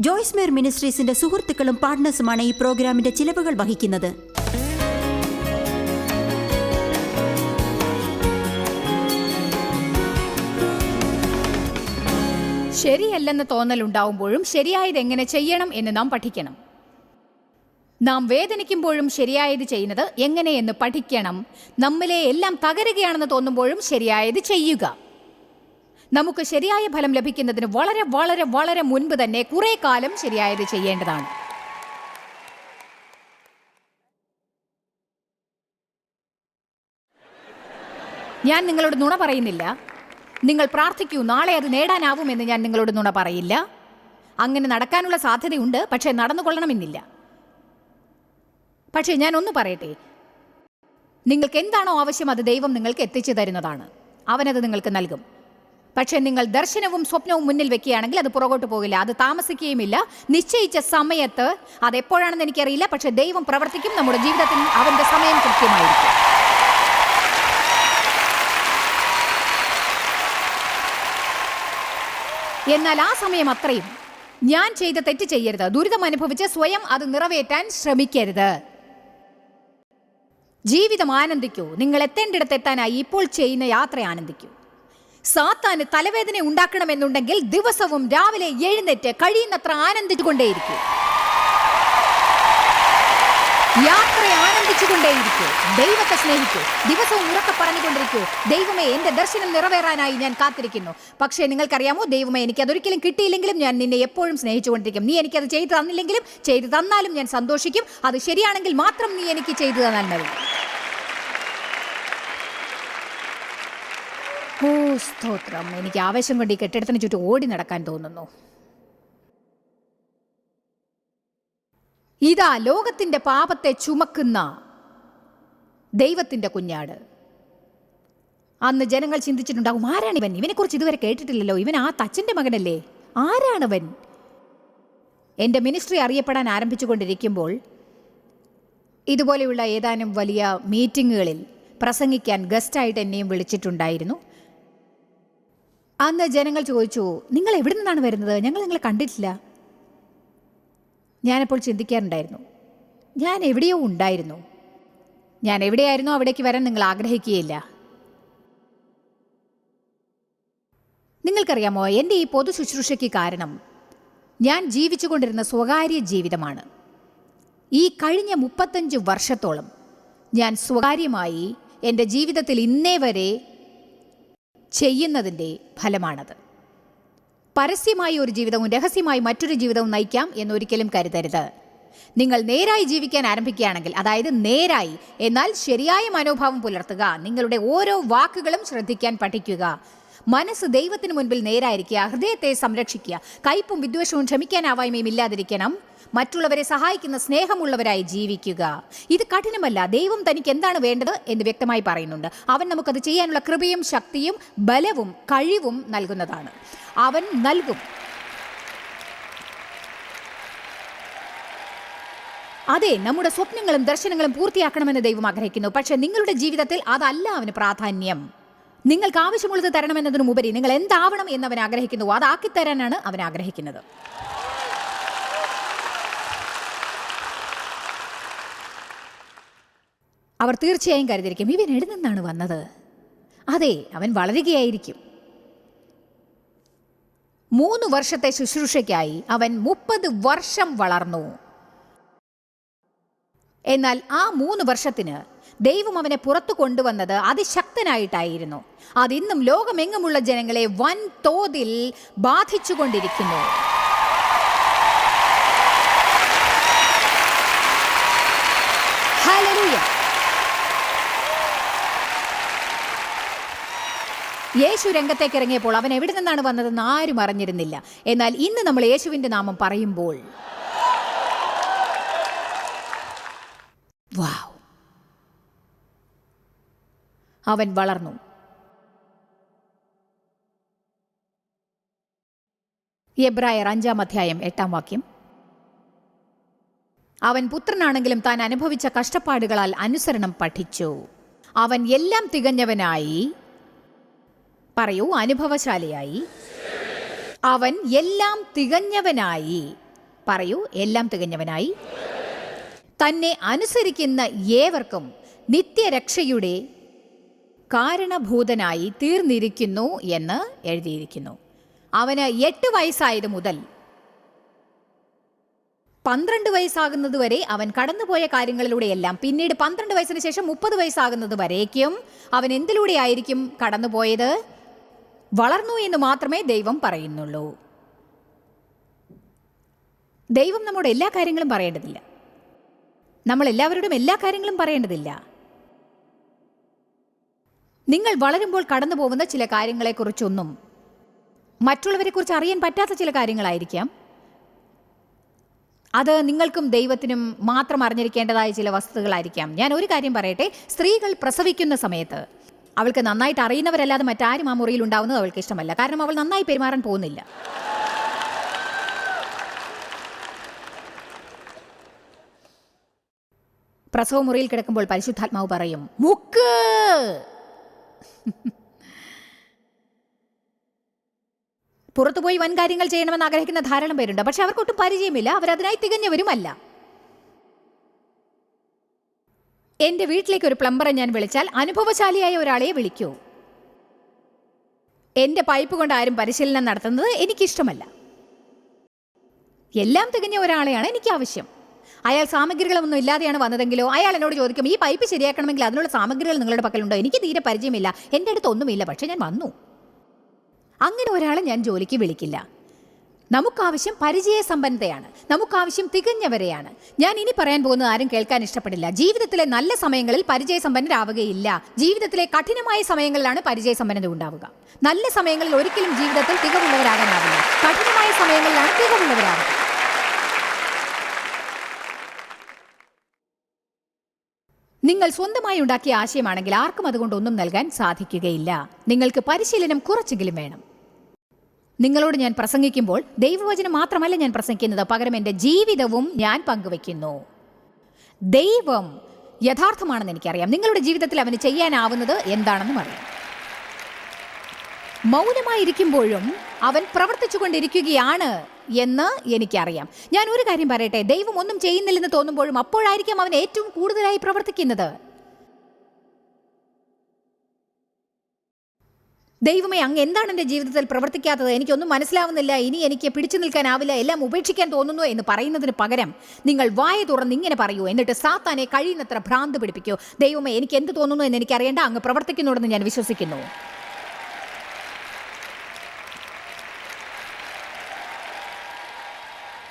ജോയ്സ് മേർ മിനിസ്ട്രീസിന്റെ സുഹൃത്തുക്കളും പാർട്ട്നേഴ്സുമാണ് ഈ പ്രോഗ്രാമിന്റെ ചിലവുകൾ വഹിക്കുന്നത്. ശരിയല്ലെന്ന് തോന്നലുണ്ടാവുമ്പോഴും ശരിയായത് എങ്ങനെ ചെയ്യണം എന്ന് നാം പഠിക്കണം. നാം വേദനിക്കുമ്പോഴും ശരിയായത് ചെയ്യുന്നത് എങ്ങനെയെന്ന് പഠിക്കണം. നമ്മിലെ എല്ലാം തകരുകയാണെന്ന് തോന്നുമ്പോഴും ശരിയായത് ചെയ്യുക. നമുക്ക് ശരിയായ ഫലം ലഭിക്കുന്നതിന് വളരെ വളരെ വളരെ മുൻപ് തന്നെ കുറെ കാലം ശരിയായത് ചെയ്യേണ്ടതാണ്. ഞാൻ നിങ്ങളോട് നുണ പറയുന്നില്ല. നിങ്ങൾ പ്രാർത്ഥിക്കൂ നാളെ അത് നേടാനാവുമെന്ന് ഞാൻ നിങ്ങളോട് നുണ പറയില്ല. അങ്ങനെ നടക്കാനുള്ള സാധ്യതയുണ്ട് പക്ഷേ നടന്നുകൊള്ളണമെന്നില്ല പക്ഷേ ഞാൻ ഒന്ന് പറയട്ടെ. നിങ്ങൾക്ക് എന്താണോ ആവശ്യം അത് ദൈവം നിങ്ങൾക്ക് എത്തിച്ചു തരുന്നതാണ്. അവനത് നിങ്ങൾക്ക് നൽകും. പക്ഷേ നിങ്ങൾ ദർശനവും സ്വപ്നവും മുന്നിൽ വെക്കുകയാണെങ്കിൽ അത് പുറകോട്ട് പോകില്ല. അത് താമസിക്കുകയുമില്ല. നിശ്ചയിച്ച സമയത്ത് അത് എപ്പോഴാണെന്ന് എനിക്കറിയില്ല. പക്ഷേ ദൈവം പ്രവർത്തിക്കും. നമ്മുടെ ജീവിതത്തിൽ അവന്റെ സമയം കൃത്യമായിരിക്കും. എന്നാൽ ആ സമയം അത്രയും. ഞാൻ ചെയ്ത തെറ്റ് ചെയ്യരുത്. ദുരിതം അനുഭവിച്ച് സ്വയം അത് നിറവേറ്റാൻ ശ്രമിക്കരുത്. ജീവിതം ആനന്ദിക്കൂ. നിങ്ങൾ എത്തേണ്ടിടത്ത് എത്താനായി ഇപ്പോൾ ചെയ്യുന്ന യാത്ര ആനന്ദിക്കൂ. സാത്താന് തലവേദന ഉണ്ടാക്കണമെന്നുണ്ടെങ്കിൽ ദിവസവും രാവിലെ എഴുന്നേറ്റ് കഴിയുന്നത്ര ആനന്ദിച്ചുകൊണ്ടേയിരിക്കും. യാത്ര ആനന്ദിച്ചുകൊണ്ടേയിരിക്കൂ. ദൈവത്തെ സ്നേഹിക്കൂ. ദിവസവും ഉറക്കെ പറഞ്ഞുകൊണ്ടിരിക്കൂ. ദൈവമേ എന്റെ ദർശനം നിറവേറാനായി ഞാൻ കാത്തിരിക്കുന്നു. പക്ഷേ നിങ്ങൾക്കറിയാമോ ദൈവമേ എനിക്ക് അതൊരിക്കലും കിട്ടിയില്ലെങ്കിലും ഞാൻ നിന്നെ എപ്പോഴും സ്നേഹിച്ചുകൊണ്ടിരിക്കും. നീ എനിക്കത് ചെയ്തു തന്നില്ലെങ്കിലും ചെയ്തു തന്നാലും ഞാൻ സന്തോഷിക്കും. അത് ശരിയാണെങ്കിൽ മാത്രം നീ എനിക്ക് ചെയ്തു തന്നാൽ മതി. ഓ സ്തോത്രം. എനിക്ക് ആവേശം കൊണ്ട് ഈ കെട്ടിടത്തിന് ചുറ്റും ഓടി നടക്കാൻ തോന്നുന്നു. ഇതാ ലോകത്തിന്റെ പാപത്തെ ചുമക്കുന്ന ദൈവത്തിന്റെ കുഞ്ഞാട്. അന്ന് ജനങ്ങൾ ചിന്തിച്ചിട്ടുണ്ടാകും ആരാണ് ഇവൻ ഇവനെക്കുറിച്ച് ഇതുവരെ കേട്ടിട്ടില്ലല്ലോ. ഇവൻ ആ തച്ചന്റെ മകനല്ലേ? ആരാണവൻ? എന്റെ മിനിസ്ട്രി അറിയപ്പെടാൻ ആരംഭിച്ചുകൊണ്ടിരിക്കുമ്പോൾ ഇതുപോലെയുള്ള ഏതാനും വലിയ മീറ്റിങ്ങുകളിൽ പ്രസംഗിക്കാൻ ഗസ്റ്റായിട്ട് എന്നെയും വിളിച്ചിട്ടുണ്ടായിരുന്നു. അന്ന് ജനങ്ങൾ ചോദിച്ചു നിങ്ങൾ എവിടെ നിന്നാണ് വരുന്നത്? ഞങ്ങൾ നിങ്ങളെ കണ്ടിട്ടില്ല. ഞാനപ്പോൾ ചിന്തിക്കാറുണ്ടായിരുന്നു ഞാൻ എവിടെയോ ഉണ്ടായിരുന്നു. ഞാൻ എവിടെയായിരുന്നോ അവിടേക്ക് വരാൻ നിങ്ങൾ ആഗ്രഹിക്കുകയില്ല. നിങ്ങൾക്കറിയാമോ എന്റെ ഈ പൊതു ശുശ്രൂഷയ്ക്ക് കാരണം ഞാൻ ജീവിച്ചുകൊണ്ടിരുന്ന സ്വകാര്യ ജീവിതമാണ്. ഈ കഴിഞ്ഞ മുപ്പത്തഞ്ച് വർഷത്തോളം ഞാൻ സ്വകാര്യമായി എന്റെ ജീവിതത്തിൽ ഇന്നേ വരെ ചെയ്യുന്നതിന്റെ ഫലമാണത്. പരസ്യമായി ഒരു ജീവിതവും രഹസ്യമായി മറ്റൊരു ജീവിതവും നയിക്കാം എന്നൊരിക്കലും കരുതരുത്. നിങ്ങൾ നേരായി ജീവിക്കാൻ ആരംഭിക്കുകയാണെങ്കിൽ അതായത് നേരായി എന്നാൽ ശരിയായ മനോഭാവം പുലർത്തുക നിങ്ങളുടെ ഓരോ വാക്കുകളും ശ്രദ്ധിക്കാൻ പഠിക്കുക. മനസ്സ് ദൈവത്തിന് മുൻപിൽ നേരായിരിക്കുക ഹൃദയത്തെ സംരക്ഷിക്കുക കയ്പും വിദ്വേഷവും ക്ഷമിക്കാനാവായ്മയും ഇല്ലാതിരിക്കണം. മറ്റുള്ളവരെ സഹായിക്കുന്ന സ്നേഹമുള്ളവരായി ജീവിക്കുക. ഇത് കഠിനമല്ല. ദൈവം തനിക്ക് എന്താണ് വേണ്ടത് എന്ന് വ്യക്തമായി പറയുന്നുണ്ട്. അവൻ നമുക്കത് ചെയ്യാനുള്ള കൃപയും ശക്തിയും ബലവും കഴിവും നൽകുന്നതാണ്. അവൻ നൽകും. അതെ നമ്മുടെ സ്വപ്നങ്ങളും ദർശനങ്ങളും പൂർത്തിയാക്കണമെന്ന് ദൈവം ആഗ്രഹിക്കുന്നു. പക്ഷെ നിങ്ങളുടെ ജീവിതത്തിൽ അതല്ല അവന് പ്രാധാന്യം. നിങ്ങൾക്ക് ആവശ്യമുള്ളത് തരണമെന്നതിനുമുപരി നിങ്ങൾ എന്താവണം എന്ന് അവൻ ആഗ്രഹിക്കുന്നു. അതാക്കി തരാനാണ് അവൻ ആഗ്രഹിക്കുന്നത്. അവർ തീർച്ചയായും കരുതിയിരിക്കും ഇവൻ എവിടെ നിന്നാണ് വന്നത്? അതെ അവൻ വളരുകയായിരിക്കും. മൂന്ന് വർഷത്തെ ശുശ്രൂഷയ്ക്കായി അവൻ മുപ്പത് വർഷം വളർന്നു. എന്നാൽ ആ മൂന്ന് വർഷത്തിന് ദൈവം അവനെ പുറത്തു കൊണ്ടുവന്നത് അതിശക്തനായിട്ടായിരുന്നു. അതിന്നും ലോകമെങ്ങുമുള്ള ജനങ്ങളെ വൻ തോതിൽ ബാധിച്ചുകൊണ്ടിരിക്കുന്നു. യേശു രംഗത്തേക്ക് ഇറങ്ങിയപ്പോൾ അവൻ എവിടെ നിന്നാണ് വന്നതെന്ന് ആരും അറിഞ്ഞിരുന്നില്ല. എന്നാൽ ഇന്ന് നമ്മൾ യേശുവിന്റെ നാമം പറയുമ്പോൾ വാവ്. അവൻ വളർന്നു. എബ്രായർ അഞ്ചാം അധ്യായം എട്ടാം വാക്യം. അവൻ പുത്രനാണെങ്കിലും താൻ അനുഭവിച്ച കഷ്ടപ്പാടുകളാൽ അനുസരണം പഠിച്ചു. അവൻ എല്ലാം തികഞ്ഞവനായി. പറയൂ അനുഭവശാലിയായി. അവൻ എല്ലാം തികഞ്ഞവനായി. പറയൂ എല്ലാം തികഞ്ഞവനായി. തന്നെ അനുസരിക്കുന്ന ഏവർക്കും നിത്യരക്ഷയുടെ കാരണഭൂതനായി തീർന്നിരിക്കുന്നു എന്ന് എഴുതിയിരിക്കുന്നു. അവന് എട്ട് വയസ്സായത് മുതൽ പന്ത്രണ്ട് വയസ്സാകുന്നത് വരെ അവൻ കടന്നുപോയ കാര്യങ്ങളിലൂടെയെല്ലാം പിന്നീട് പന്ത്രണ്ട് വയസ്സിന് ശേഷം മുപ്പത് വയസ്സാകുന്നത് വരേക്കും അവൻ എന്തിലൂടെയായിരിക്കും കടന്നുപോയത്? വളർന്നു എന്ന് മാത്രമേ ദൈവം പറയുന്നുള്ളൂ. ദൈവം നമ്മുടെ എല്ലാ കാര്യങ്ങളും പറയേണ്ടതില്ല. നമ്മൾ എല്ലാവരോടും എല്ലാ കാര്യങ്ങളും പറയേണ്ടതില്ല. നിങ്ങൾ വളരുമ്പോൾ കടന്നു പോകുന്ന ചില കാര്യങ്ങളെക്കുറിച്ചൊന്നും മറ്റുള്ളവരെക്കുറിച്ച് അറിയാൻ പറ്റാത്ത ചില കാര്യങ്ങളായിരിക്കാം. അത് നിങ്ങൾക്കും ദൈവത്തിനും മാത്രം അറിഞ്ഞിരിക്കേണ്ടതായ ചില വസ്തുതകളായിരിക്കാം. ഞാൻ ഒരു കാര്യം പറയട്ടെ. സ്ത്രീകൾ പ്രസവിക്കുന്ന സമയത്ത് അവൾക്ക് നന്നായിട്ട് അറിയുന്നവരല്ലാതെ മറ്റാരും ആ മുറിയിൽ ഉണ്ടാവുന്നത് അവൾക്ക് ഇഷ്ടമല്ല. കാരണം അവൾ നന്നായി പെരുമാറാൻ പോകുന്നില്ല. പ്രസവ മുറിയിൽ കിടക്കുമ്പോൾ പരിശുദ്ധാത്മാവ് പറയും മുക്ക്! പുറത്തുപോയി വൻ കാര്യങ്ങൾ ചെയ്യണമെന്ന് ആഗ്രഹിക്കുന്ന ധാരാളം പേരുണ്ട്. പക്ഷെ അവർക്കൊട്ടും പരിചയമില്ല. അവരതിനായി തികഞ്ഞവരുമല്ല. എന്റെ വീട്ടിലേക്ക് ഒരു പ്ലംബറെ ഞാൻ വിളിച്ചാൽ അനുഭവശാലിയായ ഒരാളെ വിളിക്കൂ. എന്റെ പൈപ്പ് കൊണ്ട് ആരും പരിശീലനം നടത്തുന്നത് എനിക്കിഷ്ടമല്ല. എല്ലാം തികഞ്ഞ ഒരാളെയാണ് എനിക്ക് ആവശ്യം അയാൾ സാമഗ്രികളൊന്നും ഇല്ലാതെയാണ് വന്നതെങ്കിലോ അയാൾ എന്നോട് ചോദിക്കും ഈ പൈപ്പ് ശരിയാക്കണമെങ്കിൽ അതിനുള്ള സാമഗ്രികൾ നിങ്ങളുടെ പക്കലുണ്ടോ? എനിക്ക് തീരെ പരിചയമില്ല. എന്റെ അടുത്ത് ഒന്നുമില്ല. പക്ഷെ ഞാൻ വന്നു. അങ്ങനെ ഒരാളെ ഞാൻ ജോലിക്ക് വിളിക്കില്ല. നമുക്കാവശ്യം പരിചയസമ്പന്നതയാണ്. നമുക്കാവശ്യം തികഞ്ഞവരെയാണ്. ഞാൻ ഇനി പറയാൻ പോകുന്നത് ആരും കേൾക്കാൻ ഇഷ്ടപ്പെടില്ല. ജീവിതത്തിലെ നല്ല സമയങ്ങളിൽ പരിചയസമ്പന്നരാവുകയില്ല. ജീവിതത്തിലെ കഠിനമായ സമയങ്ങളിലാണ് പരിചയസമ്പന്നത ഉണ്ടാവുക. നല്ല സമയങ്ങളിൽ ഒരിക്കലും ജീവിതത്തിൽ തികവുള്ളവരാകാനാവില്ല. കഠിനമായ സമയങ്ങളിലാണ് തികവുള്ളവരാകുക നിങ്ങൾ സ്വന്തമായി ഉണ്ടാക്കിയ ആശയമാണെങ്കിൽ ആർക്കും അതുകൊണ്ട് ഒന്നും നൽകാൻ സാധിക്കുകയില്ല. നിങ്ങൾക്ക് പരിശീലനം കുറച്ചെങ്കിലും വേണം. നിങ്ങളോട് ഞാൻ പ്രസംഗിക്കുമ്പോൾ ദൈവവചനം മാത്രമല്ല ഞാൻ പ്രസംഗിക്കുന്നത്. പകരം എന്റെ ജീവിതവും ഞാൻ പങ്കുവയ്ക്കുന്നു. ദൈവം യഥാർത്ഥമാണെന്ന് എനിക്കറിയാം. നിങ്ങളുടെ ജീവിതത്തിൽ അവന് ചെയ്യാനാവുന്നത് എന്താണെന്നും അറിയാം. മൗനമായിരിക്കുമ്പോഴും അവൻ പ്രവർത്തിച്ചുകൊണ്ടിരിക്കുകയാണ് എന്ന് എനിക്കറിയാം. ഞാൻ ഒരു കാര്യം പറയട്ടെ ദൈവം ഒന്നും ചെയ്യുന്നില്ലെന്ന് തോന്നുമ്പോഴും അപ്പോഴായിരിക്കും അവൻ ഏറ്റവും കൂടുതലായി പ്രവർത്തിക്കുന്നത്. ദൈവമേ അങ്ങ് എന്താണ് എന്റെ ജീവിതത്തിൽ പ്രവർത്തിക്കാത്തത്? എനിക്കൊന്നും മനസ്സിലാവുന്നില്ല. ഇനി എനിക്ക് പിടിച്ചു നിൽക്കാനാവില്ല. എല്ലാം ഉപേക്ഷിക്കാൻ തോന്നുന്നു എന്ന് പറയുന്നതിന് പകരം നിങ്ങൾ വായ തുറന്ന് ഇങ്ങനെ പറയൂ. എന്നിട്ട് സാത്താനെ കഴിയുന്നത്ര ഭ്രാന്ത് പിടിപ്പിക്കൂ. ദൈവമേ എനിക്ക് എന്ത് തോന്നുന്നു എന്ന് എനിക്കറിയേണ്ട. അങ്ങ് പ്രവർത്തിക്കുന്നുണ്ടെന്ന് ഞാൻ വിശ്വസിക്കുന്നു.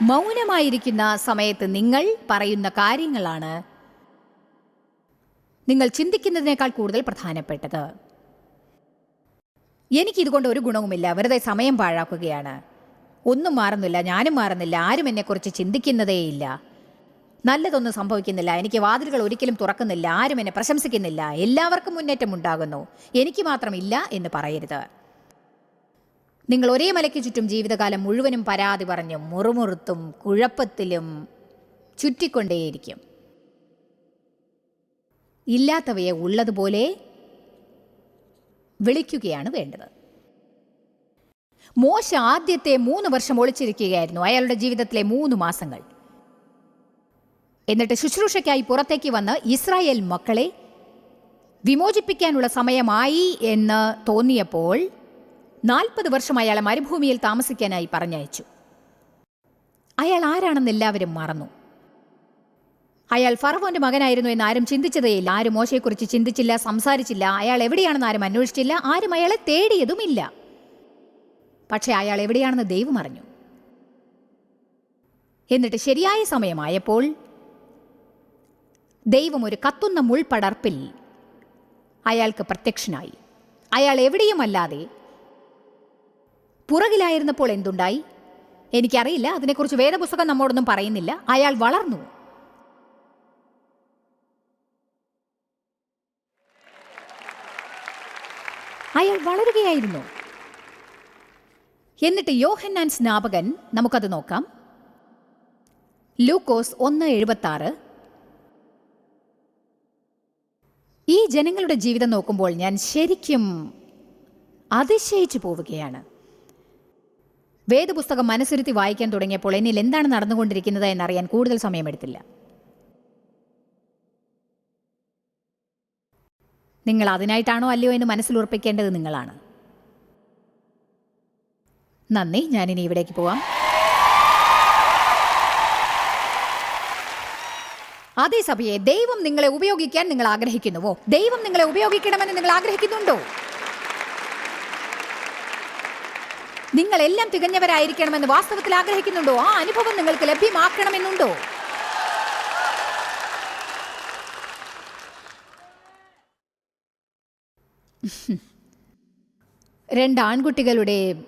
മൗനമായിരിക്കുന്ന സമയത്ത് നിങ്ങൾ പറയുന്ന കാര്യങ്ങളാണ് നിങ്ങൾ ചിന്തിക്കുന്നതിനേക്കാൾ കൂടുതൽ പ്രധാനപ്പെട്ടത്. എനിക്കിതുകൊണ്ട് ഒരു ഗുണവുമില്ല. വെറുതെ സമയം പാഴാക്കുകയാണ്. ഒന്നും മാറുന്നില്ല ഞാനും മാറുന്നില്ല ആരും എന്നെക്കുറിച്ച് ചിന്തിക്കുന്നതേയില്ല. നല്ലതൊന്നും സംഭവിക്കുന്നില്ല എനിക്ക് വാതിലുകൾ ഒരിക്കലും തുറക്കുന്നില്ല ആരും എന്നെ പ്രശംസിക്കുന്നില്ല എല്ലാവർക്കും മുന്നേറ്റം ഉണ്ടാകുന്നു. എനിക്ക് മാത്രമില്ല എന്ന് പറയരുത്. നിങ്ങൾ ഒരേ മലയ്ക്ക് ചുറ്റും ജീവിതകാലം മുഴുവനും പരാതി പറഞ്ഞും മുറുമുറുത്തും കുഴപ്പത്തിലും ചുറ്റിക്കൊണ്ടേയിരിക്കും. ഇല്ലാത്തവയെ ഉള്ളതുപോലെ വിളിക്കുകയാണ് വേണ്ടത്. മോശ ആദ്യത്തെ മൂന്ന് വർഷം ഒളിച്ചിരിക്കുകയായിരുന്നു അയാളുടെ ജീവിതത്തിലെ മൂന്ന് മാസങ്ങൾ. എന്നിട്ട് ശുശ്രൂഷയ്ക്കായി പുറത്തേക്ക് വന്ന് ഇസ്രായേൽ മക്കളെ വിമോചിപ്പിക്കാനുള്ള സമയമായി എന്ന് തോന്നിയപ്പോൾ നാൽപ്പത് വർഷം അയാളെ മരുഭൂമിയിൽ താമസിക്കാനായി പറഞ്ഞയച്ചു. അയാൾ ആരാണെന്ന് എല്ലാവരും മറന്നു. അയാൾ ഫറവോന്റെ മകനായിരുന്നു എന്ന് ആരും ചിന്തിച്ചതേയില്ല. ആരും മോശയെക്കുറിച്ച് ചിന്തിച്ചില്ല സംസാരിച്ചില്ല. അയാൾ എവിടെയാണെന്ന് ആരും അന്വേഷിച്ചില്ല. ആരും അയാളെ തേടിയതുമില്ല. പക്ഷേ അയാൾ എവിടെയാണെന്ന് ദൈവം അറിഞ്ഞു. എന്നിട്ട് ശരിയായ സമയമായപ്പോൾ ദൈവം ഒരു കത്തുന്ന മുൾപടർപ്പിൽ അയാൾക്ക് പ്രത്യക്ഷനായി. അയാൾ എവിടെയുമല്ലാതെ പുറകിലായിരുന്നപ്പോൾ എന്തുണ്ടായി? എനിക്കറിയില്ല. അതിനെക്കുറിച്ച് വേദപുസ്തകം നമ്മോടൊന്നും പറയുന്നില്ല. അയാൾ വളർന്നു. അയാൾ വളരുകയായിരുന്നു. എന്നിട്ട് യോഹന്നാൻ സ്നാപകൻ നമുക്കത് നോക്കാം. ലൂക്കോസ് ഒന്ന് എഴുപത്തി ആറ് ഈ ജനങ്ങളുടെ ജീവിതം നോക്കുമ്പോൾ ഞാൻ ശരിക്കും അതിശയിച്ചു പോവുകയാണ്. വേദപുസ്തകം മനസ്സിരുത്തി വായിക്കാൻ തുടങ്ങിയപ്പോൾ എന്നിൽ എന്താണ് നടന്നുകൊണ്ടിരിക്കുന്നത് എന്നറിയാൻ കൂടുതൽ സമയമെടുത്തില്ല. നിങ്ങൾ അതിനായിട്ടാണോ അല്ലയോ എന്ന് മനസ്സിൽ ഉറപ്പിക്കേണ്ടത് നിങ്ങളാണ്. നന്ദി ഞാനിനി ഇവിടേക്ക് പോവാം. അതേ സഭയെ ദൈവം നിങ്ങളെ ഉപയോഗിക്കാൻ നിങ്ങൾ ആഗ്രഹിക്കുന്നുവോ? ദൈവം നിങ്ങളെ ഉപയോഗിക്കണമെന്ന് നിങ്ങൾ ആഗ്രഹിക്കുന്നുണ്ടോ? നിങ്ങൾ എല്ലാം തികഞ്ഞവരായിരിക്കണമെന്ന് വാസ്തവത്തിൽ ആഗ്രഹിക്കുന്നുണ്ടോ? ആ അനുഭവം നിങ്ങൾക്ക് ലഭ്യമാക്കണമെന്നുണ്ടോ? രണ്ട് ആൺകുട്ടികളുടെ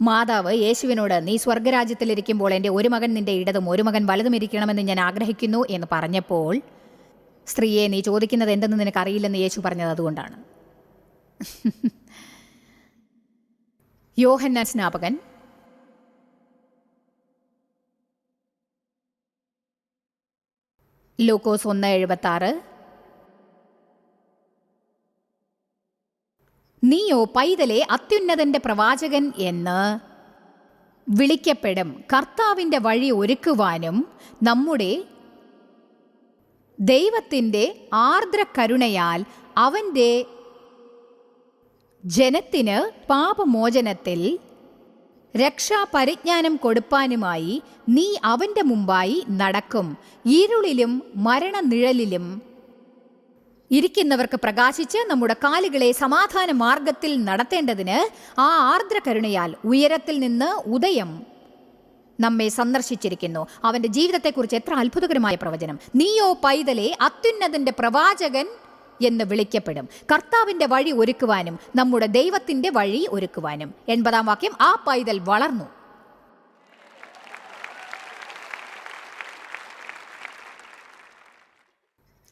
മാതാവ് യേശുവിനോട് നീ സ്വർഗരാജ്യത്തിലിരിക്കുമ്പോൾ എന്റെ ഒരു മകൻ നിന്റെ ഇടതും ഒരു മകൻ വലതും ഇരിക്കണമെന്ന് ഞാൻ ആഗ്രഹിക്കുന്നു എന്ന് പറഞ്ഞപ്പോൾ സ്ത്രീയെ നീ ചോദിക്കുന്നത് എന്തെന്ന് നിനക്കറിയില്ലെന്ന് യേശു പറഞ്ഞത് അതുകൊണ്ടാണ്. യോഹന്നാൻ സ്നാപകൻ. ലൂക്കോസ് ഒന്ന് എഴുപത്തി നീയോ പൈതലെ അത്യുന്നതന്റെ പ്രവാചകൻ എന്ന് വിളിക്കപ്പെടും. കർത്താവിന്റെ വഴി ഒരുക്കുവാനും നമ്മുടെ ദൈവത്തിന്റെ ആർദ്ര കരുണയാൽ അവന്റെ ജനത്തിന് പാപമോചനത്തിൽ രക്ഷാപരിജ്ഞാനം കൊടുപ്പാനുമായി നീ അവന്റെ മുമ്പായി നടക്കും. ഇരുളിലും മരണനിഴലിലും ഇരിക്കുന്നവർക്ക് പ്രകാശിച്ച് നമ്മുടെ കാലുകളെ സമാധാന മാർഗത്തിൽ നടത്തേണ്ടതിന് ആ ആർദ്ര കരുണയാൽ ഉയരത്തിൽ നിന്ന് ഉദയം നമ്മെ സന്ദർശിച്ചിരിക്കുന്നു. അവന്റെ ജീവിതത്തെക്കുറിച്ച് എത്ര അത്ഭുതകരമായ പ്രവചനം. നീയോ പൈതലെ അത്യുന്നതിന്റെ പ്രവാചകൻ എന്ന് വിളിക്കപ്പെടും. കർത്താവിന്റെ വഴി ഒരുക്കുവാനും നമ്മുടെ ദൈവത്തിന്റെ വഴി ഒരുക്കുവാനും. എൺപതാം വാക്യം ആ പൈതൽ വളർന്നു.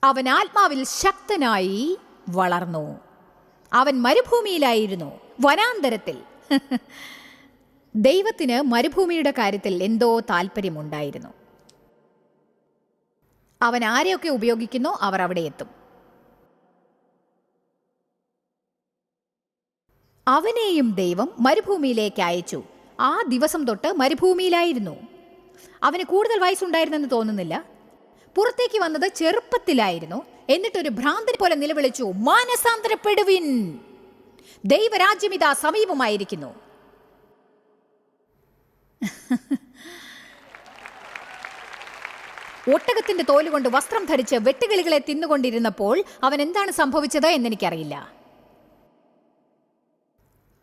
അവൻ ആത്മാവിൽ ശക്തനായി വളർന്നു. അവൻ മരുഭൂമിയിലായിരുന്നു. വനാന്തരത്തിൽ. ദൈവത്തിന് മരുഭൂമിയുടെ കാര്യത്തിൽ എന്തോ താല്പര്യമുണ്ടായിരുന്നു അവൻ ആരെയൊക്കെ ഉപയോഗിക്കുന്നു? അവർ അവിടെ എത്തും. അവനെയും ദൈവം മരുഭൂമിയിലേക്ക് അയച്ചു. ആ ദിവസം തൊട്ട് മരുഭൂമിയിലായിരുന്നു. അവന് കൂടുതൽ വയസ്സുണ്ടായിരുന്നെന്ന് തോന്നുന്നില്ല. പുറത്തേക്ക് വന്നത് ചെറുപ്പത്തിലായിരുന്നു. എന്നിട്ടൊരു ഭ്രാന്തനെ പോലെ നിലവിളിച്ചു മാനസാന്തരപ്പെടുവിൻ. ദൈവരാജ്യം ഇതാ സമീപമായിരിക്കുന്നു. ഒട്ടകത്തിന്റെ തോലുകൊണ്ട് വസ്ത്രം ധരിച്ച് വെട്ടുകിളികളെ തിന്നുകൊണ്ടിരുന്നപ്പോൾ അവൻ എന്താണ് സംഭവിച്ചത് എന്നെനിക്കറിയില്ല.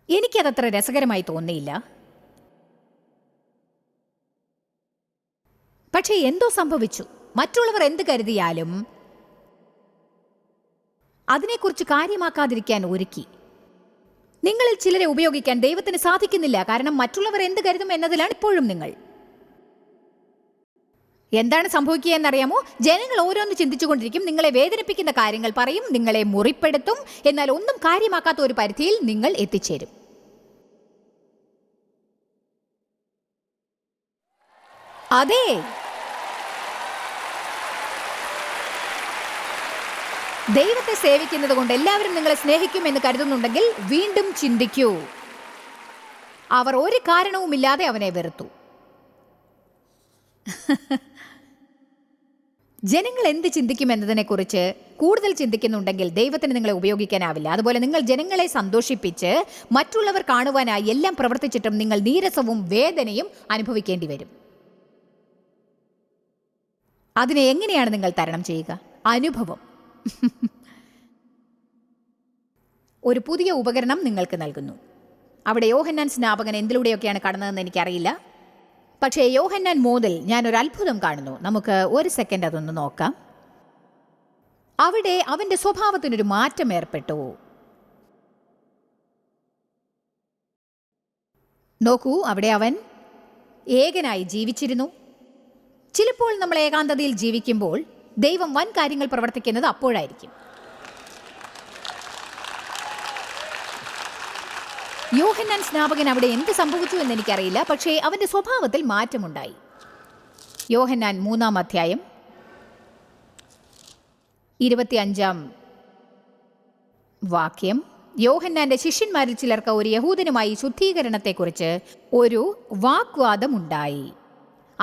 എനിക്കതത്ര രസകരമായി തോന്നിയില്ല. പക്ഷേ എന്തോ സംഭവിച്ചു. മറ്റുള്ളവർ എന്ത് കരുതിയാലും അതിനെക്കുറിച്ച് കാര്യമാക്കാതിരിക്കാൻ ഒരുക്കി. നിങ്ങളിൽ ചിലരെ ഉപയോഗിക്കാൻ ദൈവത്തിന് സാധിക്കുന്നില്ല. കാരണം മറ്റുള്ളവർ എന്ത് കരുതും എന്നതിലാണ് ഇപ്പോഴും നിങ്ങൾ. എന്താണ് സംഭവിക്കുക എന്നറിയാമോ? ജനങ്ങൾ ഓരോന്ന് ചിന്തിച്ചുകൊണ്ടിരിക്കും. നിങ്ങളെ വേദനിപ്പിക്കുന്ന കാര്യങ്ങൾ പറയും നിങ്ങളെ മുറിപ്പെടുത്തും. എന്നാൽ ഒന്നും കാര്യമാക്കാത്ത ഒരു പരിധിയിൽ നിങ്ങൾ എത്തിച്ചേരും. അതെ. ദൈവത്തെ സേവിക്കുന്നത് കൊണ്ട് എല്ലാവരും നിങ്ങളെ സ്നേഹിക്കും എന്ന് കരുതുന്നുണ്ടെങ്കിൽ വീണ്ടും ചിന്തിക്കൂ. അവർ ഒരു കാരണവുമില്ലാതെ അവനെ വെറുത്തു. ജനങ്ങൾ എന്ത് ചിന്തിക്കും എന്നതിനെക്കുറിച്ച് കൂടുതൽ ചിന്തിക്കുന്നുണ്ടെങ്കിൽ ദൈവത്തിന് നിങ്ങളെ ഉപയോഗിക്കാനാവില്ല. അതുപോലെ നിങ്ങൾ ജനങ്ങളെ സന്തോഷിപ്പിച്ച് മറ്റുള്ളവർ കാണുവാനായി എല്ലാം പ്രവർത്തിച്ചിട്ടും നിങ്ങൾ നീരസവും വേദനയും അനുഭവിക്കേണ്ടി വരും. അതിനെ എങ്ങനെയാണ് നിങ്ങൾ തരണം ചെയ്യുക? അനുഭവം. ഒരു പുതിയ ഉപകരണം നിങ്ങൾക്ക് നൽകുന്നു. അവിടെ യോഹന്നാൻ സ്നാപകൻ എന്തിലൂടെയൊക്കെയാണ് കടന്നതെന്ന് എനിക്കറിയില്ല. പക്ഷേ യോഹന്നാൻ മോതിൽ ഞാൻ ഒരു അത്ഭുതം കാണുന്നു. നമുക്ക് ഒരു സെക്കൻഡ് അതൊന്ന് നോക്കാം. അവിടെ അവന്റെ സ്വഭാവത്തിനൊരു മാറ്റം ഏർപ്പെട്ടു. നോക്കൂ അവിടെ അവൻ ഏകനായി ജീവിച്ചിരുന്നു. ചിലപ്പോൾ നമ്മൾ ഏകാന്തതയിൽ ജീവിക്കുമ്പോൾ ദൈവം വൻ കാര്യങ്ങൾ പ്രവർത്തിക്കുന്നത് അപ്പോഴായിരിക്കും. യോഹന്നാൻ സ്നാപകൻ അവിടെ എന്ത് സംഭവിച്ചു എന്ന് എനിക്കറിയില്ല പക്ഷേ അവന്റെ സ്വഭാവത്തിൽ മാറ്റമുണ്ടായി. യോഹന്നാൻ മൂന്നാം അധ്യായം ഇരുപത്തിയഞ്ചാം വാക്യം. യോഹന്നാന്റെ ശിഷ്യന്മാരിൽ ചിലർക്ക് ഒരു യഹൂദനുമായി ശുദ്ധീകരണത്തെക്കുറിച്ച് ഒരു വാഗ്വാദമുണ്ടായി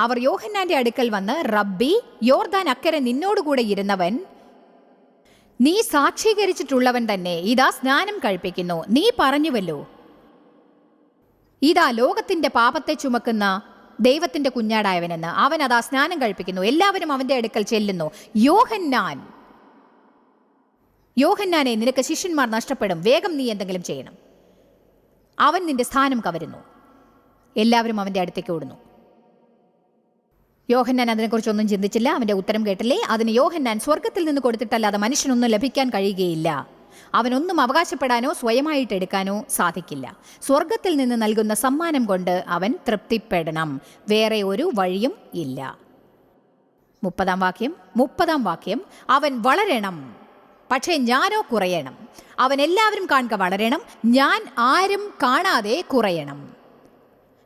അവർ യോഹന്നാന്റെ അടുക്കൽ വന്ന് റബ്ബി യോർദാൻ അക്കരെ നിന്നോടുകൂടെ ഇരുന്നവൻ നീ സാക്ഷീകരിച്ചിട്ടുള്ളവൻ തന്നെ. ഇതാ സ്നാനം കഴിപ്പിക്കുന്നു. നീ പറഞ്ഞുവല്ലോ. ഇതാ ലോകത്തിന്റെ പാപത്തെ ചുമക്കുന്ന ദൈവത്തിന്റെ കുഞ്ഞാടായവനെന്ന്. അവൻ അതാ സ്നാനം കഴിപ്പിക്കുന്നു. എല്ലാവരും അവന്റെ അടുക്കൽ ചെല്ലുന്നു. യോഹന്നാൻ യോഹന്നാനെ നിനക്ക് ശിഷ്യന്മാർ നഷ്ടപ്പെടും. വേഗം നീ എന്തെങ്കിലും ചെയ്യണം. അവൻ നിന്റെ സ്ഥാനം കവരുന്നു. എല്ലാവരും അവന്റെ അടുത്തേക്ക് ഓടുന്നു. യോഹന്നാൻ അതിനെക്കുറിച്ചൊന്നും ചിന്തിച്ചില്ല. അവന്റെ ഉത്തരം കേട്ടില്ലേ? അതിന് യോഹന്നാൻ സ്വർഗത്തിൽ നിന്ന് കൊടുത്തിട്ടല്ലാതെ മനുഷ്യനൊന്നും ലഭിക്കാൻ കഴിയുകയില്ല. അവനൊന്നും അവകാശപ്പെടാനോ സ്വയമായിട്ട് എടുക്കാനോ സാധിക്കില്ല. സ്വർഗത്തിൽ നിന്ന് നൽകുന്ന സമ്മാനം കൊണ്ട് അവൻ തൃപ്തിപ്പെടണം. വേറെ ഒരു വഴിയും ഇല്ല. മുപ്പതാം വാക്യം മുപ്പതാം വാക്യം അവൻ വളരണം പക്ഷേ ഞാനോ കുറയണം. അവൻ എല്ലാവരും കാണുക വളരണം ഞാൻ ആരും കാണാതെ കുറയണം.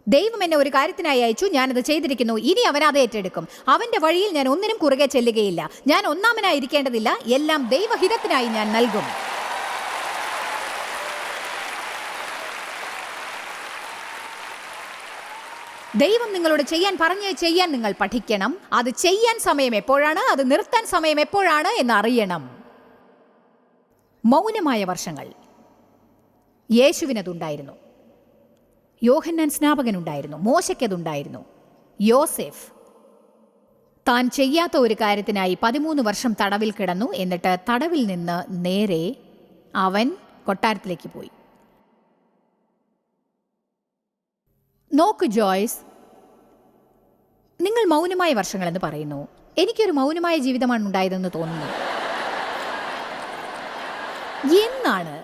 ദൈവം എന്നെ ഒരു കാര്യത്തിനായി അയച്ചു ഞാനത് ചെയ്തിരിക്കുന്നു. ഇനി അവൻ അത് ഏറ്റെടുക്കും. അവന്റെ വഴിയിൽ ഞാൻ ഒന്നിനും കുറുകെ ചെല്ലുകയില്ല. ഞാൻ ഒന്നാമനായി ഇരിക്കേണ്ടതില്ല. എല്ലാം ദൈവഹിതത്തിനായി ഞാൻ നൽകും. ദൈവം നിങ്ങളോട് ചെയ്യാൻ പറഞ്ഞ് ചെയ്യാൻ നിങ്ങൾ പഠിക്കണം. അത് ചെയ്യാൻ സമയം എപ്പോഴാണ്? അത് നിർത്താൻ സമയം എപ്പോഴാണ് എന്ന് അറിയണം. മൗനമായ വർഷങ്ങൾ. യേശുവിനതുണ്ടായിരുന്നു. യോഹന്നാൻ സ്നാപകനുണ്ടായിരുന്നു. മോശയ്ക്കതുണ്ടായിരുന്നു യോസെഫ് താൻ ചെയ്യാത്ത ഒരു കാര്യത്തിനായി പതിമൂന്ന് വർഷം തടവിൽ കിടന്നു. എന്നിട്ട് തടവിൽ നിന്ന് നേരെ അവൻ കൊട്ടാരത്തിലേക്ക് പോയി. നോക്ക് ജോയ്സ് നിങ്ങൾ മൗനമായ വർഷങ്ങളെന്ന് പറയുന്നു. എനിക്കൊരു മൗനമായ ജീവിതമാണ് ഉണ്ടായതെന്ന് തോന്നുന്നു. എന്നാണ്?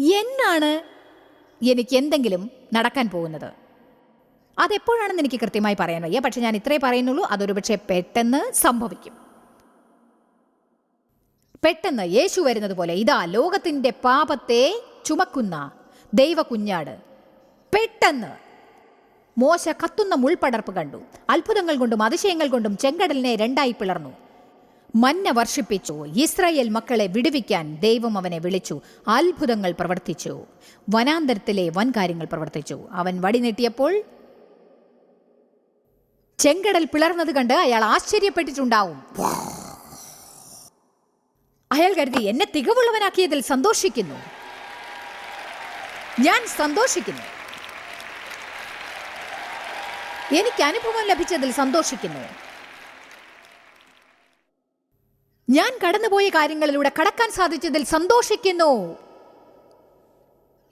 എന്നാണ് എനിക്ക് എന്തെങ്കിലും നടക്കാൻ പോകുന്നത്. അതെപ്പോഴാണെന്ന് എനിക്ക് കൃത്യമായി പറയാൻ വയ്യ. പക്ഷെ ഞാൻ ഇത്രേ പറയുന്നുള്ളൂ അതൊരു പക്ഷേ പെട്ടെന്ന് സംഭവിക്കും. പെട്ടെന്ന് യേശു വരുന്നത് പോലെ ഇതാ ലോകത്തിന്റെ പാപത്തെ ചുമക്കുന്ന ദൈവ കുഞ്ഞാട് പെട്ടെന്ന് മോശ കത്തുന്ന മുൾപടർപ്പ് കണ്ടു. അത്ഭുതങ്ങൾ കൊണ്ടും അതിശയങ്ങൾ കൊണ്ടും ചെങ്കടലിനെ രണ്ടായി പിളർന്നു. മന്ന വർഷിപ്പിച്ചു. ഇസ്രായേൽ മക്കളെ വിടുവിക്കാൻ ദൈവം അവനെ വിളിച്ചു. അത്ഭുതങ്ങൾ പ്രവർത്തിച്ചു. വനാന്തരത്തിലെ വൻ കാര്യങ്ങൾ പ്രവർത്തിച്ചു. അവൻ വടി നീട്ടിയപ്പോൾ ചെങ്കടൽ പിളർന്നത് കണ്ട് അയാൾ ആശ്ചര്യപ്പെട്ടിട്ടുണ്ടാവും. അയാൾ കരുതി എന്നെ തികവുള്ളവനാക്കിയതിൽ സന്തോഷിക്കുന്നു. ഞാൻ സന്തോഷിക്കുന്നു. എനിക്ക് അനുഭവം ലഭിച്ചതിൽ സന്തോഷിക്കുന്നു. ഞാൻ കടന്നുപോയ കാര്യങ്ങളിലൂടെ കടക്കാൻ സാധിച്ചതിൽ സന്തോഷിക്കുന്നു.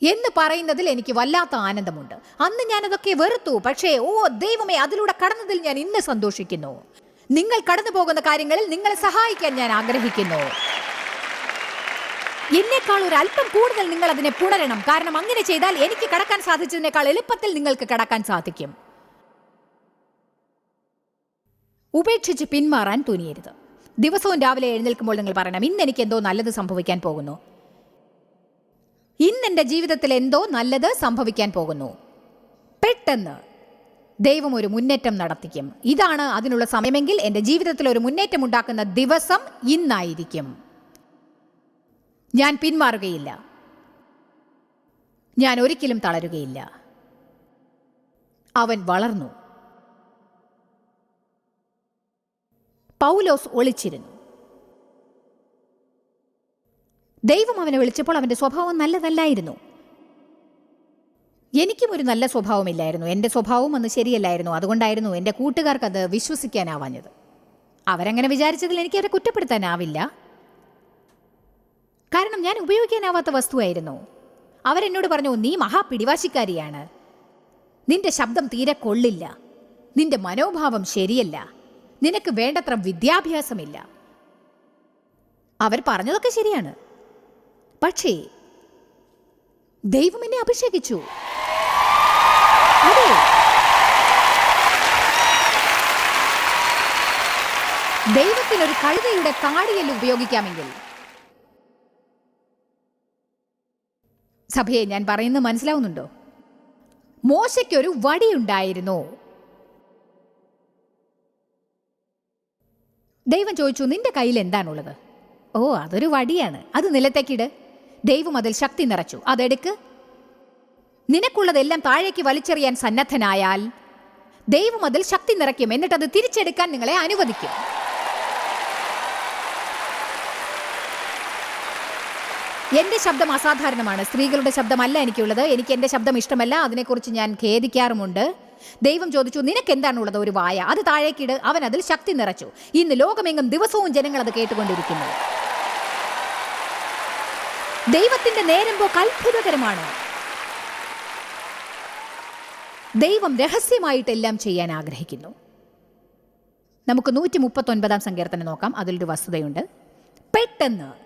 എന്ന് പറയുന്നതിൽ എനിക്ക് വല്ലാത്ത ആനന്ദമുണ്ട്. അന്ന് ഞാനതൊക്കെ വെറുത്തു. പക്ഷേ ഓ ദൈവമേ അതിലൂടെ കടന്നതിൽ ഞാൻ ഇന്ന് സന്തോഷിക്കുന്നു. നിങ്ങൾ കടന്നു പോകുന്ന കാര്യങ്ങളിൽ നിങ്ങളെ സഹായിക്കാൻ ഞാൻ ആഗ്രഹിക്കുന്നു. എന്നേക്കാൾ ഒരു അല്പം കൂടുതൽ നിങ്ങൾ അതിനെ പുണരണം. കാരണം അങ്ങനെ ചെയ്താൽ എനിക്ക് കടക്കാൻ സാധിച്ചതിനേക്കാൾ എളുപ്പത്തിൽ നിങ്ങൾക്ക് കടക്കാൻ സാധിക്കും. ഉപേക്ഷിച്ച് പിന്മാറാൻ തുനിയരുത്. ദിവസവും രാവിലെ എഴുന്നേൽക്കുമ്പോൾ നിങ്ങൾ പറയണം ഇന്ന് എനിക്ക് എന്തോ നല്ലത് സംഭവിക്കാൻ പോകുന്നു. ഇന്ന് എന്റെ ജീവിതത്തിൽ എന്തോ നല്ലത് സംഭവിക്കാൻ പോകുന്നു. പെട്ടെന്ന് ദൈവം ഒരു മുന്നേറ്റം നടത്തിക്കും. ഇതാണ് അതിനുള്ള സമയമെങ്കിൽ എന്റെ ജീവിതത്തിൽ ഒരു മുന്നേറ്റം ഉണ്ടാക്കുന്ന ദിവസം ഇന്നായിരിക്കും. ഞാൻ പിന്മാറുകയില്ല. ഞാൻ ഒരിക്കലും തളരുകയില്ല. അവൻ വളർന്നു. പൗലോസ് ഒളിച്ചിരുന്നു. ദൈവം അവനെ വിളിച്ചപ്പോൾ അവന്റെ സ്വഭാവം നല്ലതല്ലായിരുന്നു. എനിക്കും ഒരു നല്ല സ്വഭാവമില്ലായിരുന്നു. എന്റെ സ്വഭാവം അന്ന് ശരിയല്ലായിരുന്നു. അതുകൊണ്ടായിരുന്നു എന്റെ കൂട്ടുകാർക്ക് അത് വിശ്വസിക്കാനാവാഞ്ഞത്. അവരങ്ങനെ വിചാരിച്ചതിൽ എനിക്ക് അവരെ കുറ്റപ്പെടുത്താനാവില്ല. കാരണം ഞാൻ ഉപയോഗിക്കാനാവാത്ത വസ്തുവായിരുന്നു. അവരെന്നോട് പറഞ്ഞു നീ മഹാപിടിവാശിക്കാരിയാണ്. നിന്റെ ശബ്ദം തീരെ കൊള്ളില്ല. നിന്റെ മനോഭാവം ശരിയല്ല. നിനക്ക് വേണ്ടത്ര വിദ്യാഭ്യാസമില്ല. അവർ പറഞ്ഞതൊക്കെ ശരിയാണ്. പക്ഷേ ദൈവം എന്നെ അഭിഷേകിച്ചു. അതെ. ദൈവത്തിന് ഒരു കഴുതയുടെ താടിയൽ ഉപയോഗിക്കാമെങ്കിൽ. സഭയെ ഞാൻ പറയുന്നത് മനസ്സിലാവുന്നുണ്ടോ? മോശയ്ക്കൊരു വടിയുണ്ടായിരുന്നു. ദൈവം ചോദിച്ചു നിന്റെ കയ്യിൽ എന്താണുള്ളത്? ഓ അതൊരു വടിയാണ്. അത് നിലത്തേക്കിട്. ദൈവം അതിൽ ശക്തി നിറച്ചു. അതെടുക്ക്. നിനക്കുള്ളതെല്ലാം താഴേക്ക് വലിച്ചെറിയാൻ സന്നദ്ധനായാൽ ദൈവം അതിൽ ശക്തി നിറയ്ക്കും. അത് തിരിച്ചെടുക്കാൻ നിങ്ങളെ അനുവദിക്കും. എന്റെ ശബ്ദം അസാധാരണമാണ്. സ്ത്രീകളുടെ ശബ്ദമല്ല എനിക്കുള്ളത്. എനിക്ക് എന്റെ ശബ്ദം ഇഷ്ടമല്ല. അതിനെക്കുറിച്ച് ഞാൻ ഖേദിക്കാറുമുണ്ട്. ദൈവം ചോദിച്ചു നിനക്ക് എന്താണുള്ളത് ഒരു വായ? അത് താഴേക്കിട് അവൻ അതിൽ ശക്തി നിറച്ചു. ഇന്ന് ലോകമെങ്ങും ദിവസവും ജനങ്ങൾ അത് കേട്ടുകൊണ്ടിരിക്കുന്നു. ദൈവത്തിന്റെ നേരം പോക്ക് അത്ഭുതകരമാണ്. ദൈവം രഹസ്യമായിട്ടെല്ലാം ചെയ്യാൻ ആഗ്രഹിക്കുന്നു. നമുക്ക് നൂറ്റി മുപ്പത്തൊൻപതാം സങ്കീർത്തനം നോക്കാം. അതിലൊരു വസ്തുതയുണ്ട്. പെട്ടെന്ന്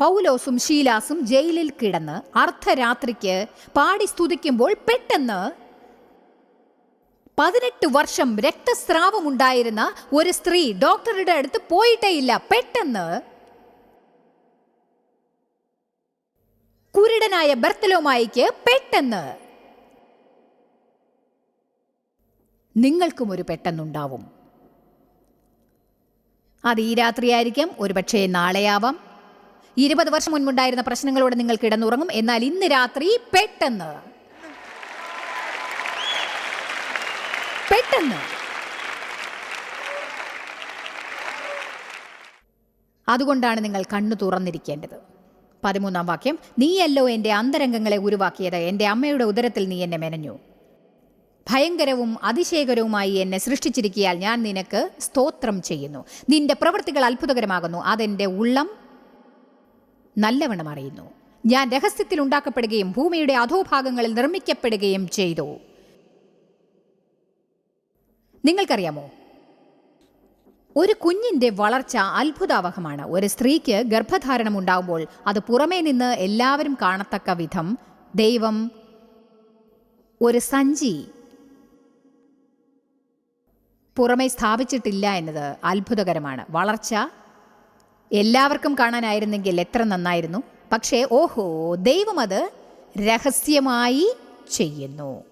പൗലോസും ഷീലാസും ജയിലിൽ കിടന്ന് അർദ്ധരാത്രിക്ക് പാടി സ്തുതിക്കുമ്പോൾ പെട്ടെന്ന് പതിനെട്ട് വർഷം രക്തസ്രാവമുണ്ടായിരുന്ന ഒരു സ്ത്രീ ഡോക്ടറുടെ അടുത്ത് പോയിട്ടേയില്ല. പെട്ടെന്ന് കുരുടനായ ബർത്തലോമായിക്ക് പെട്ടെന്ന് നിങ്ങൾക്കും ഒരു പെട്ടെന്നുണ്ടാവും. അത് ഈ രാത്രിയായിരിക്കാം. ഒരുപക്ഷെ നാളെയാവാം. ഇരുപത് വർഷം മുൻപുണ്ടായിരുന്ന പ്രശ്നങ്ങളോട് നിങ്ങൾ കിടന്നുറങ്ങും. എന്നാൽ ഇന്ന് രാത്രി പെട്ടെന്ന്. പെട്ടെന്ന്. അതുകൊണ്ടാണ് നിങ്ങൾ കണ്ണു തുറന്നിരിക്കേണ്ടത്. പതിമൂന്നാം വാക്യം നീയല്ലോ എന്റെ അന്തരംഗങ്ങളെ ഉരുവാക്കിയത്. എന്റെ അമ്മയുടെ ഉദരത്തിൽ നീ എന്നെ മെനഞ്ഞു. ഭയങ്കരവും അതിശയകരവുമായി എന്നെ സൃഷ്ടിച്ചിരിക്കിയാൽ ഞാൻ നിനക്ക് സ്തോത്രം ചെയ്യുന്നു. നിന്റെ പ്രവൃത്തികൾ അത്ഭുതകരമാകുന്നു. അതെന്റെ ഉള്ളം നല്ലവണ്ണം അറിയുന്നു. ഞാൻ രഹസ്യത്തിൽ ഉണ്ടാക്കപ്പെടുകയും ഭൂമിയുടെ അധോഭാഗങ്ങളിൽ നിർമ്മിക്കപ്പെടുകയും ചെയ്തു. നിങ്ങൾക്കറിയാമോ? ഒരു കുഞ്ഞിന്റെ വളർച്ച അത്ഭുതാവഹമാണ്. ഒരു സ്ത്രീക്ക് ഗർഭധാരണം ഉണ്ടാകുമ്പോൾ അത് പുറമേ നിന്ന് എല്ലാവരും കാണത്തക്ക വിധം ദൈവം ഒരു സഞ്ചി പുറമേ സ്ഥാപിച്ചിട്ടില്ല എന്നത് അത്ഭുതകരമാണ്. വളർച്ച എല്ലാവർക്കും കാണാനായിരുന്നെങ്കിൽ എത്ര നന്നായിരുന്നു. പക്ഷേ ഓഹോ ദൈവം അത് രഹസ്യമായി ചെയ്യുന്നു.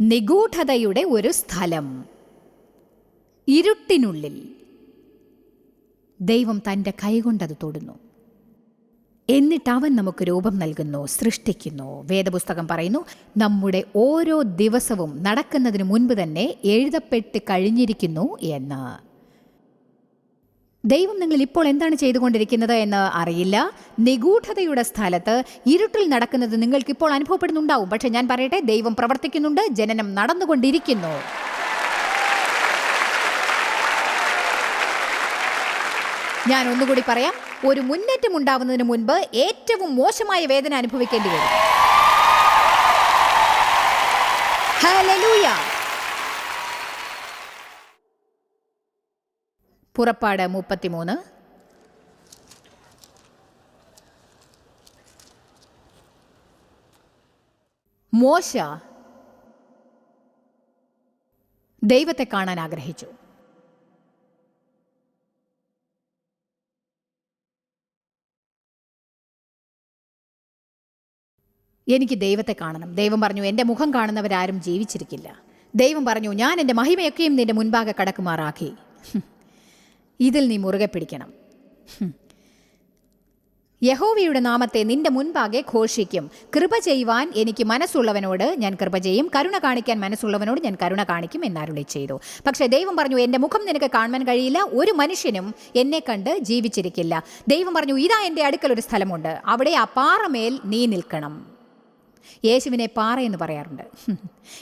നിഗൂഢതയുടെ ഒരു സ്ഥലം. ഇരുട്ടിനുള്ളിൽ. ദൈവം തന്റെ കൈകൊണ്ടത് തൊടുന്നു. എന്നിട്ട് അവൻ നമുക്ക് രൂപം നൽകുന്നു സൃഷ്ടിക്കുന്നു. വേദപുസ്തകം പറയുന്നു നമ്മുടെ ഓരോ ദിവസവും നടക്കുന്നതിന് മുൻപ് തന്നെ എഴുതപ്പെട്ട് കഴിഞ്ഞിരിക്കുന്നു എന്ന്. ദൈവം നിങ്ങൾ ഇപ്പോൾ എന്താണ് ചെയ്തുകൊണ്ടിരിക്കുന്നത് എന്ന് അറിയില്ല. നിഗൂഢതയുടെ സ്ഥലത്ത് ഇരുട്ടിൽ നടക്കുന്നത് നിങ്ങൾക്ക് ഇപ്പോൾ അനുഭവപ്പെടുന്നുണ്ടാവും. പക്ഷെ ഞാൻ പറയട്ടെ ദൈവം പ്രവർത്തിക്കുന്നുണ്ട് ജനനം നടന്നുകൊണ്ടിരിക്കുന്നു. ഞാൻ ഒന്നുകൂടി പറയാം ഒരു മുന്നേറ്റം ഉണ്ടാവുന്നതിന് മുൻപ് ഏറ്റവും മോശമായ വേദന അനുഭവിക്കേണ്ടി വരും. പുറപ്പാട് മുപ്പത്തിമൂന്ന്. മോശ ദൈവത്തെ കാണാൻ ആഗ്രഹിച്ചു. എനിക്ക് ദൈവത്തെ കാണണം. ദൈവം പറഞ്ഞു എന്റെ മുഖം കാണുന്നവരാരും ജീവിച്ചിരിക്കില്ല. ദൈവം പറഞ്ഞു ഞാൻ എന്റെ മഹിമയൊക്കെയും നിന്റെ മുൻപാകെ കടക്കുമാറാക്കി. ഇതിൽ നീ മുറുകെ പിടിക്കണം. യഹോവിയുടെ നാമത്തെ നിന്റെ മുൻപാകെ ഘോഷിക്കും. കൃപ ചെയ്യുവാൻ എനിക്ക് മനസ്സുള്ളവനോട് ഞാൻ കൃപ ചെയ്യും. കരുണ കാണിക്കാൻ മനസ്സുള്ളവനോട് ഞാൻ കരുണ കാണിക്കും എന്നാരുളി ചെയ്തു. പക്ഷേ ദൈവം പറഞ്ഞു എന്റെ മുഖം നിനക്ക് കാണുവാൻ കഴിയില്ല. ഒരു മനുഷ്യനും എന്നെ കണ്ട് ജീവിച്ചിരിക്കില്ല. ദൈവം പറഞ്ഞു ഇതാ എന്റെ അടുക്കൽ ഒരു സ്ഥലമുണ്ട്. അവിടെ ആ പാറമേൽ നീ നിൽക്കണം. യേശുവിനെ പാറ എന്ന് പറയാറുണ്ട്.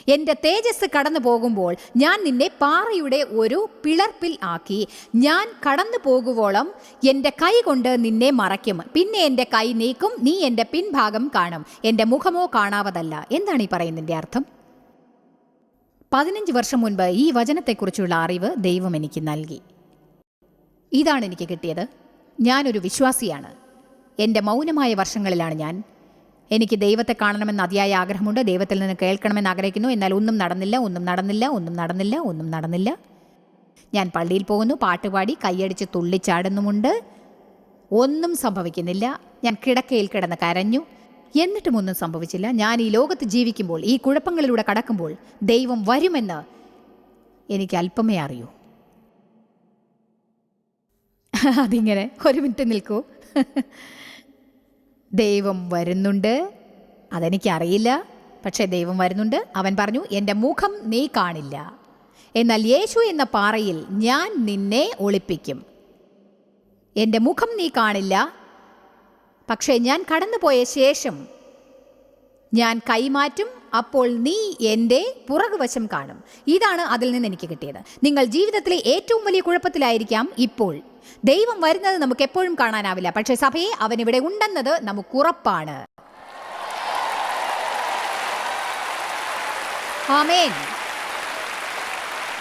എന്റെ തേജസ് കടന്നു പോകുമ്പോൾ ഞാൻ നിന്നെ പാറയുടെ ഒരു പിളർപ്പിൽ ആക്കി. ഞാൻ കടന്നു പോകുവോളം എന്റെ കൈ കൊണ്ട് നിന്നെ മറയ്ക്കും. പിന്നെ എന്റെ കൈ നീക്കും. നീ എന്റെ പിൻഭാഗം കാണും. എന്റെ മുഖമോ കാണാവതല്ല. എന്താണ് ഈ പറയുന്നതിന്റെ അർത്ഥം? പതിനഞ്ച് വർഷം മുൻപ് ഈ വചനത്തെക്കുറിച്ചുള്ള അറിവ് ദൈവം എനിക്ക് നൽകി. ഇതാണ് എനിക്ക് കിട്ടിയത്. ഞാനൊരു വിശ്വാസിയാണ്. എന്റെ മൗനമായ വർഷങ്ങളിലാണ് ഞാൻ എനിക്ക് ദൈവത്തെ കാണണമെന്ന് അതിയായ ആഗ്രഹമുണ്ട്. ദൈവത്തിൽ നിന്ന് കേൾക്കണമെന്ന് ആഗ്രഹിക്കുന്നു. എന്നാൽ ഒന്നും നടന്നില്ല ഒന്നും നടന്നില്ല ഒന്നും നടന്നില്ല ഒന്നും നടന്നില്ല. ഞാൻ പള്ളിയിൽ പോകുന്നു. പാട്ടുപാടി കൈയടിച്ച് തുള്ളിച്ചാടുന്നുമുണ്ട്. ഒന്നും സംഭവിക്കുന്നില്ല. ഞാൻ കിടക്കയിൽ കിടന്ന് കരഞ്ഞു. എന്നിട്ടും ഒന്നും സംഭവിച്ചില്ല. ഞാൻ ഈ ലോകത്ത് ജീവിക്കുമ്പോൾ ഈ കുഴപ്പങ്ങളിലൂടെ കടക്കുമ്പോൾ ദൈവം വരുമെന്ന് എനിക്ക് അല്പമേ അറിയൂ. അതിങ്ങനെ ഒരു മിനിറ്റ് നിൽക്കൂ. ദൈവം വരുന്നുണ്ട്. അതെനിക്കറിയില്ല. പക്ഷേ ദൈവം വരുന്നുണ്ട്. അവൻ പറഞ്ഞു എന്റെ മുഖം നീ കാണില്ല. എന്നാൽ യേശു എന്ന പാറയിൽ ഞാൻ നിന്നെ ഒളിപ്പിക്കും. എന്റെ മുഖം നീ കാണില്ല. പക്ഷേ ഞാൻ കടന്നുപോയ ശേഷം ഞാൻ കൈമാറ്റും അപ്പോൾ നീ എന്റെ പുറകുവശം കാണും. ഇതാണ് അതിൽ നിന്ന് എനിക്ക് കിട്ടിയത്. നിങ്ങൾ ജീവിതത്തിലെ ഏറ്റവും വലിയ കുഴപ്പത്തിലായിരിക്കാം ഇപ്പോൾ. ദൈവം വരുന്നത് നമുക്ക് എപ്പോഴും കാണാനാവില്ല. പക്ഷേ സഭയെ അവൻ ഇവിടെ ഉണ്ടെന്നത് നമുക്ക് ഉറപ്പാണ്.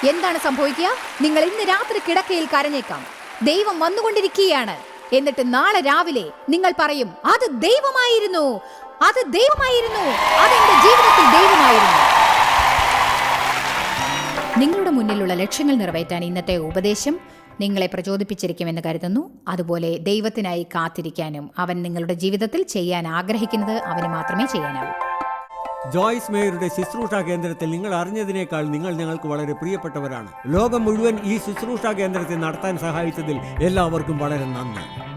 എന്താണ് സംഭവിക്കുക? നിങ്ങൾ ഇന്ന് രാത്രി കിടക്കയിൽ കരഞ്ഞേക്കാം. ദൈവം വന്നുകൊണ്ടിരിക്കുകയാണ്. എന്നിട്ട് നാളെ രാവിലെ നിങ്ങൾ പറയും അത് ദൈവമായിരുന്നു. അത് ദൈവമായിരുന്നു. അതെന്റെ ജീവിതത്തിൽ ദൈവമായിരുന്നു. നിങ്ങളുടെ മുന്നിലുള്ള ലക്ഷ്യങ്ങൾ നിറവേറ്റാൻ ഇന്നത്തെ ഉപദേശം നിങ്ങളെ പ്രചോദിപ്പിച്ചിരിക്കുമെന്ന് കരുതുന്നു. അതുപോലെ ദൈവത്തിനായി കാത്തിരിക്കാനും അവൻ നിങ്ങളുടെ ജീവിതത്തിൽ ചെയ്യാൻ ആഗ്രഹിക്കുന്നത് അവന് മാത്രമേ ചെയ്യാനാവൂ. ജോയ്സ് മേയറുടെ ശുശ്രൂഷ കേന്ദ്രത്തിൽ നിങ്ങൾ അറിഞ്ഞതിനേക്കാൾ നിങ്ങൾ ഞങ്ങൾക്ക് വളരെ പ്രിയപ്പെട്ടവരാണ്. ലോകം മുഴുവൻ ഈ ശുശ്രൂഷ കേന്ദ്രത്തെ നടത്താൻ സഹായിച്ചതിൽ എല്ലാവർക്കും വളരെ നന്ദി.